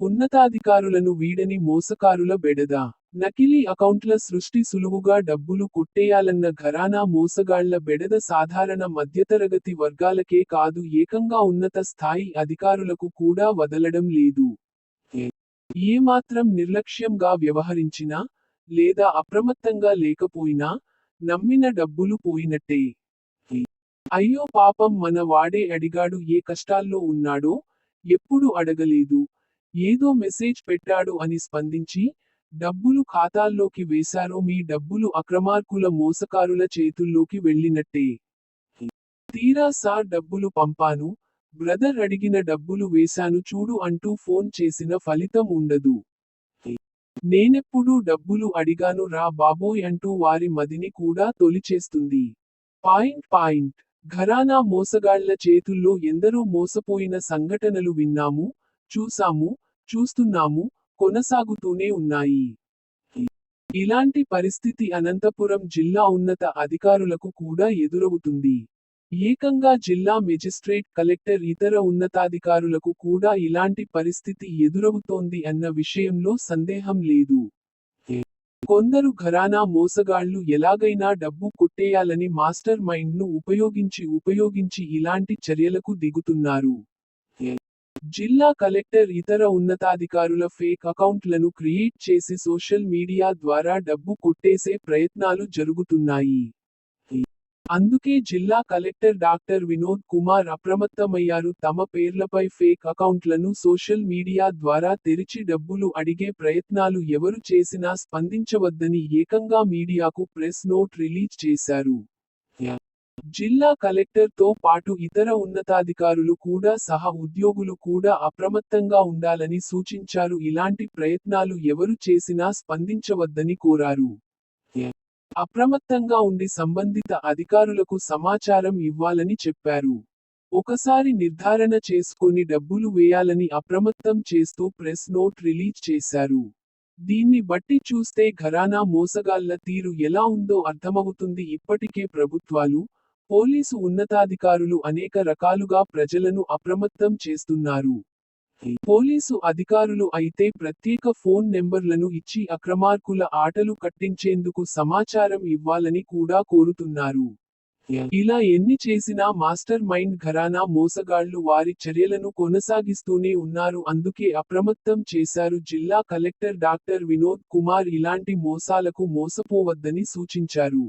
ఉన్నతాధికారులను వీడని మోసకారుల బెడద. నకిలీ అకౌంట్ల సృష్టి సులువుగా డబ్బులు కొట్టేయాలన్న ఘరానా మోసగాళ్ళ బెడద సాధారణ మధ్యతరగతి వర్గాలకే కాదు ఏకంగా ఉన్నత స్థాయి అధికారులకు కూడా వదలడం లేదు. ఏమాత్రం నిర్లక్ష్యంగా వ్యవహరించినా లేదా అప్రమత్తంగా లేకపోయినా నమ్మిన డబ్బులు పోయినట్టే. అయ్యో పాపం మన వాడే అడిగాడు ఏ కష్టాల్లో ఉన్నాడో ఎప్పుడు అడగలేదు. ఏదో మెసేజ్ పెట్టాడు అని స్పందించి డబ్బులు ఖాతాల్లోకి వేశారో మీ డబ్బులు అక్రమార్కుల మోసకారుల చేతుల్లోకి వెళ్ళినట్టే. తీరా సార్ డబ్బులు పంపాను బ్రదర్ అడిగిన డబ్బులు వేశాను చూడు అంటూ ఫోన్ చేసిన ఫలితం ఉండదు. నేనెప్పుడూ డబ్బులు అడిగాను రా బాబోయ్ అంటూ వారి మదిని కూడా తొలిచేస్తుంది. Point point. ఘరానా మోసగాళ్ళ చేతుల్లో ఎందరో మోసపోయిన సంఘటనలు విన్నాము చూసాము చూస్తున్నాము కొనసాగుతూనే ఉన్నాయి. ఇలాంటి పరిస్థితి అనంతపురం జిల్లా ఉన్నత అధికారులకు కూడా ఎదురవుతుంది. ఏకంగా జిల్లా మెజిస్ట్రేట్ కలెక్టర్ ఇతర ఉన్నతాధికారులకు కూడా ఇలాంటి పరిస్థితి ఎదురవుతోంది అన్న విషయంలో సందేహం లేదు. కొందరు ఘరానా మోసగాళ్ళు ఎలాగైనా డబ్బు కొట్టేయాలని మాస్టర్ మైండ్ను ఉపయోగించి ఉపయోగించి ఇలాంటి చర్యలకు దిగుతున్నారు. జిల్లా కలెక్టర్ ఇతర ఉన్నతాధికారుల ఫేక్ అకౌంట్లను క్రియేట్ చేసి సోషల్ మీడియా ద్వారా డబ్బు కొట్టేసే ప్రయత్నాలు జరుగుతున్నాయి. అందుకే జిల్లా కలెక్టర్ డాక్టర్ వినోద్ కుమార్ అప్రమత్తమయ్యారు. తమ పేర్లపై ఫేక్ అకౌంట్లను సోషల్ మీడియా ద్వారా తెరిచి డబ్బులు అడిగే ప్రయత్నాలు ఎవరు చేసినా స్పందించవద్దని ఏకంగా మీడియాకు ప్రెస్ నోట్ రిలీజ్ చేశారు. జిల్లా కలెక్టర్తో పాటు ఇతర ఉన్నతాధికారులు కూడా సహా ఉద్యోగులు కూడా అప్రమత్తంగా ఉండాలని సూచించారు. ఇలాంటి ప్రయత్నాలు ఎవరు చేసినా స్పందించవద్దని కోరారు. అప్రమత్తంగా ఉండి సంబంధిత అధికారులకు సమాచారం ఇవ్వాలని చెప్పారు. ఒకసారి నిర్ధారణ చేసుకుని డబ్బులు వేయాలని అప్రమత్తం చేస్తూ ప్రెస్ నోట్ రిలీజ్ చేశారు. దీన్ని బట్టి చూస్తే ఘరానా మోసగాళ్ళ తీరు ఎలా ఉందో అర్థమవుతుంది. ఇప్పటికే ప్రభుత్వాలు పోలీసు ఉన్నతాధికారులు అనేక రకాలుగా ప్రజలను అప్రమత్తం చేస్తున్నారు. పోలీసు అధికారులు అయితే ప్రత్యేక ఫోన్ నెంబర్లను ఇచ్చి అక్రమార్కుల ఆటలు కట్టించేందుకు సమాచారం ఇవ్వాలని కూడా కోరుతున్నారు. ఇలా ఎన్ని చేసినా మాస్టర్ మైండ్ ఘరానా మోసగాళ్ళు వారి చర్యలను కొనసాగిస్తూనే ఉన్నారు. అందుకే అప్రమత్తం చేశారు జిల్లా కలెక్టర్ డాక్టర్ వినోద్ కుమార్. ఇలాంటి మోసాలకు మోసపోవద్దని సూచించారు.